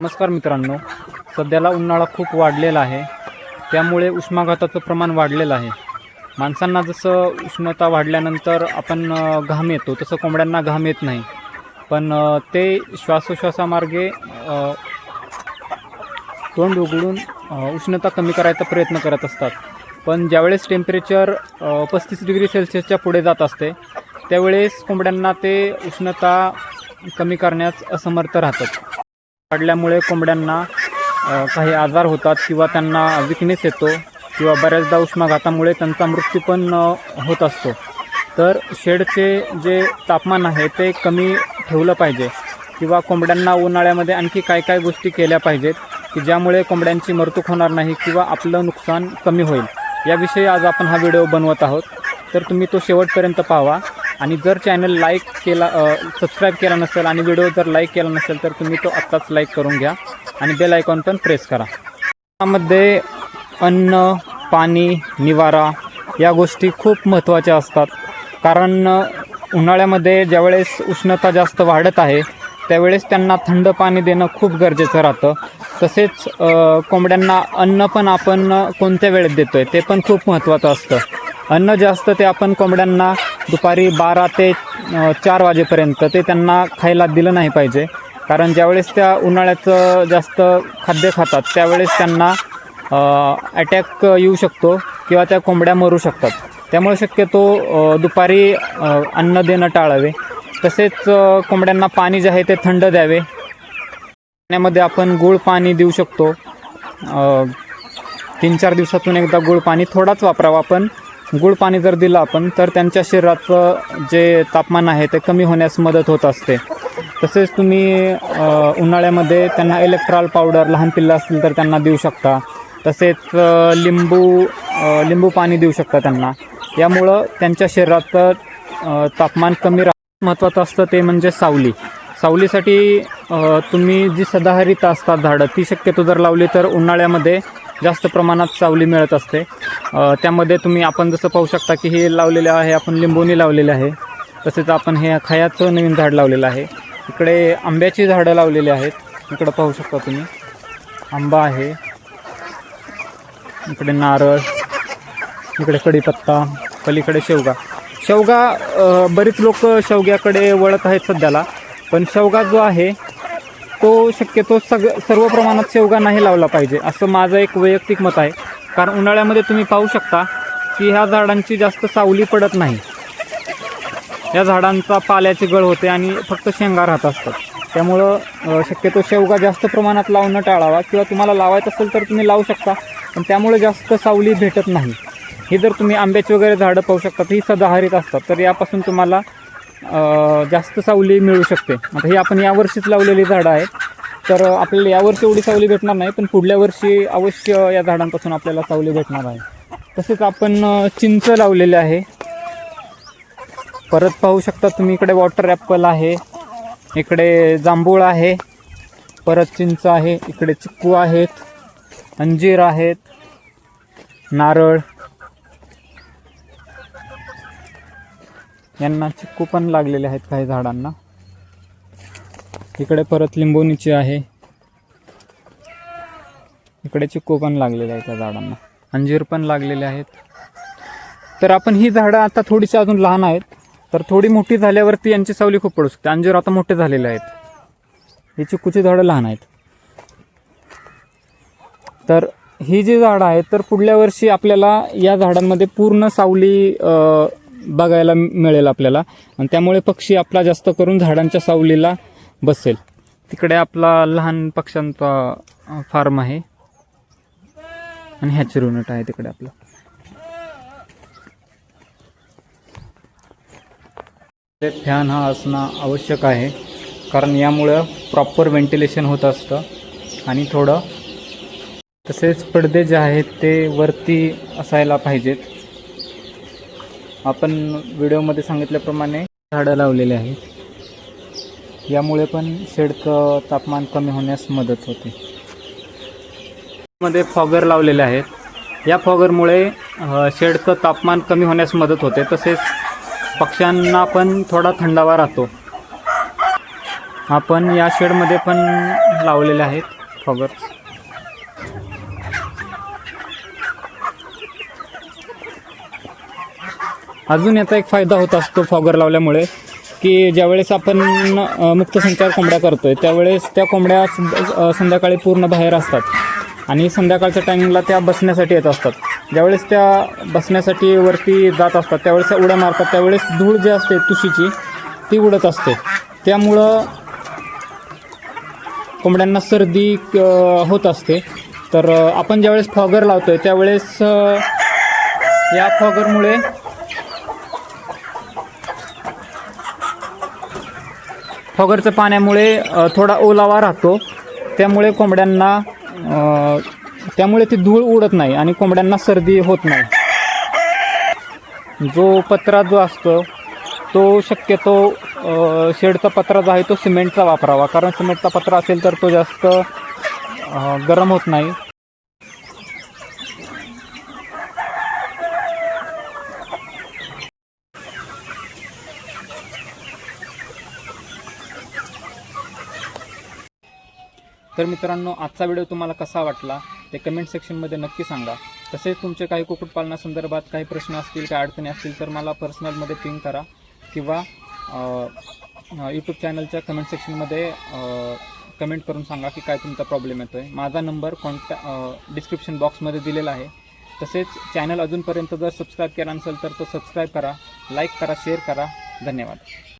नमस्कार मित्रांनो सध्याला उन्हाळा खूप वाढलेला आहे. त्यामुळे उष्माघाताचं प्रमाण वाढलेलं आहे. माणसांना जसं उष्णता वाढल्यानंतर आपण घाम येतो तसं कोंबड्यांना घाम येत नाही. पण ते श्वासोश्वासामार्गे तोंड उघडून उष्णता कमी करायचा प्रयत्न करत असतात. पण ज्यावेळेस टेम्परेचर पस्तीस डिग्री सेल्सिअसच्या पुढे जात असते त्यावेळेस कोंबड्यांना ते उष्णता कमी करण्यास असमर्थ राहतात. वाढल्यामुळे कोंबड्यांना काही आजार होतात किंवा त्यांना विकनेस येतो किंवा बऱ्याचदा उष्माघातामुळे त्यांचा मृत्यू पण होत असतो. तर शेडचे जे तापमान आहे ते कमी ठेवलं पाहिजे किंवा कोंबड्यांना उन्हाळ्यामध्ये आणखी काय काय गोष्टी केल्या पाहिजेत की ज्यामुळे कोंबड्यांची मरतूक होणार नाही किंवा आपलं नुकसान कमी होईल. याविषयी आज आपण हा व्हिडिओ बनवत आहोत. तर तुम्ही तो शेवटपर्यंत पाहावा आणि जर चॅनल लाईक केला सबस्क्राईब केला नसेल आणि व्हिडिओ जर लाईक केला नसेल तर तुम्ही तो आत्ताच लाईक करून घ्या आणि बेल आयकॉन पण प्रेस करा. यामध्ये अन्न पाणी निवारा या गोष्टी खूप महत्त्वाच्या असतात. कारण उन्हाळ्यामध्ये ज्यावेळेस उष्णता जास्त वाढत आहे त्यावेळेस त्यांना थंड पाणी देणं खूप गरजेचं राहतं. तसेच कोंबड्यांना अन्न पण आपण कोणत्या वेळेत देतो आहे ते पण खूप महत्त्वाचं असतं. अन्न जे असतं ते आपण कोंबड्यांना दुपारी बारा ते चार वाजेपर्यंत ते त्यांना खायला दिलं नाही पाहिजे. कारण ज्यावेळेस त्या उन्हाळ्याचं जास्त खाद्य खातात त्यावेळेस त्यांना अटॅक येऊ शकतो किंवा त्या कोंबड्या मरू शकतात. त्यामुळे शक्यतो दुपारी अन्न देणं टाळावे. तसेच कोंबड्यांना पाणी जे आहे ते थंड द्यावे. पाण्यामध्ये आपण गुळ पाणी देऊ शकतो. तीन चार दिवसातून एकदा गुळ पाणी थोडाच वापरावा. पण गुळ पाणी जर दिलं आपण तर त्यांच्या शरीराचं जे तापमान आहे ते कमी होण्यास मदत होत असते. तसेच तुम्ही उन्हाळ्यामध्ये त्यांना इलेक्ट्रॉल पावडर लहान पिल्लं असतील तर त्यांना देऊ शकता. तसेच लिंबू लिंबू पाणी देऊ शकता त्यांना. यामुळं त्यांच्या शरीराचं तापमान कमी राह महत्त्वाचं असतं ते म्हणजे सावली. सावलीसाठी तुम्ही जी सदाहरित असतात झाडं ती शक्यतो जर लावली तर उन्हाळ्यामध्ये जास्त प्रमाणात सावली मिळत असते. त्यामध्ये तुम्ही आपण जसं पाहू शकता की हे लावलेले आहे आपण लिंबोनी लावलेले आहे. तसेच आपण हे खयाचं नवीन झाड लावलेलं आहे. इकडे आंब्याची झाडं लावलेली आहेत. इकडं पाहू शकता तुम्ही. आंबा आहे. इकडे नारळ. इकडे कढीपत्ता. पलीकडे शेवगा. शेवगा बरीच लोक शेवग्याकडे वळत आहेत सध्याला. पण शेवगा जो आहे तो शक्यतो सग सर्व प्रमाणात शेवगा नाही लावला पाहिजे असं माझं एक वैयक्तिक मत आहे. कारण उन्हाळ्यामध्ये तुम्ही पाहू शकता की ह्या झाडांची जास्त सावली पडत नाही. या झाडांचा पाल्याची गळ होते आणि फक्त शेंगा राहत असतात. त्यामुळं शक्यतो शेवगा जास्त प्रमाणात लावणं टाळावा किंवा तुम्हाला लावायचं असेल तर तुम्ही लावू शकता पण त्यामुळे जास्त सावली भेटत नाही. हे जर तुम्ही आंब्याची वगैरे झाडं पाहू शकता ही सदाहरित असतात. तर यापासून तुम्हाला जास्त सावली मिळू शकते. आता हे आपण यावर्षीच लावलेली झाडं आहेत. तर आपल्याला यावर्षी एवढी सावली भेटणार नाही पण पुढल्या वर्षी अवश्य या झाडांपासून आपल्याला सावली भेटणार आहे. तसेच आपण चिंच लावलेले आहे. परत पाहू शकता तुम्ही इकडे वॉटर ॲपल आहे इकडे जांभूळ आहे परत चिंच आहे इकडे चिक्कू आहेत अंजीर आहेत नारळ यांना चिक्कू पण लागलेले आहेत काही झाडांना. इकडे परत लिंबोनीची आहे. इकडे चिक्कू पण लागलेले आहेत त्या झाडांना. अंजीर पण लागलेले आहेत. तर आपण ही झाडं आता थोडीशी अजून लहान आहेत. तर थोडी मोठी झाल्यावरती यांची सावली खूप पडू शकते. अंजीर आता मोठे झालेले आहेत. ही चिक्कूची झाडं लहान आहेत. तर ही जी झाडं आहेत तर पुढल्या वर्षी आपल्याला या झाडांमध्ये पूर्ण सावली बघायला मिळेल आपल्याला. आणि त्यामुळे पक्षी आपला जास्त करून झाडांच्या सावलीला बसेल. तिकडे आपला लहान पक्ष्यांचा फार्म आहे. आणि ह्याची युनिट आहे तिकडे आपलं. फॅन हा असणं आवश्यक आहे. कारण यामुळं प्रॉपर व्हेंटिलेशन होत असतं. आणि थोडं तसेच पडदे जे आहेत ते वरती असायला पाहिजेत. आपण व्हिडिओमध्ये सांगितल्याप्रमाणे झाडं लावलेले आहेत. यामुळे पण शेडचं तापमान कमी होण्यास मदत होते. मध्ये फॉगर लावलेले आहेत. या फॉगरमुळे शेडचं तापमान कमी होण्यास मदत होते. तसेच पक्ष्यांना पण थोडा थंडावा राहतो. आपण या शेडमध्ये पण लावलेले आहेत फॉगर्स. अजून याचा एक फायदा होत असतो फॉगर लावल्यामुळे की ज्यावेळेस आपण मुक्त संचार कोंबड्या करतोय त्यावेळेस त्या कोंबड्या संध्याकाळी पूर्ण बाहेर असतात. आणि संध्याकाळच्या टायमिंगला त्या बसण्यासाठी येत असतात. ज्यावेळेस त्या बसण्यासाठी वरती जात असतात त्यावेळेस त्या उड्या मारतात त्यावेळेस धूळ जी असते तुशीची ती उडत असते. त्यामुळं कोंबड्यांना सर्दी होत असते. तर आपण ज्यावेळेस फॉगर लावतोय त्यावेळेस या फॉगरमुळे फॉगरच्या पाण्यामुळे थोडा ओलावा राहतो. त्यामुळे कोंबड्यांना त्यामुळे ती धूळ उडत नाही आणि कोंबड्यांना सर्दी होत नाही. जो पत्रा जो असतो तो शक्यतो शेडचा पत्रा जो आहे तो सिमेंटचा वापरावा. कारण सिमेंटचा पत्रा असेल तर तो जास्त गरम होत नाही. तर मित्रांनो आजचा व्हिडिओ तुम्हाला कसा वाटला ते कमेंट सेक्शनमध्ये नक्की सांगा. तसेच तुमचे काही कुक्कुटपालनासंदर्भात काही प्रश्न असतील काही अडचणी असतील तर मला पर्सनलमध्ये पिंग करा किंवा यूट्यूब चॅनलच्या कमेंट सेक्शनमध्ये कमेंट करून सांगा की काय तुमचा प्रॉब्लेम येतो आहे माझा नंबर कॉन्टॅ डिस्क्रिप्शन बॉक्समध्ये दिलेला आहे. तसेच चॅनल अजूनपर्यंत जर सबस्क्राईब केला नसेल तर तो सबस्क्राईब करा लाईक करा शेअर करा. धन्यवाद.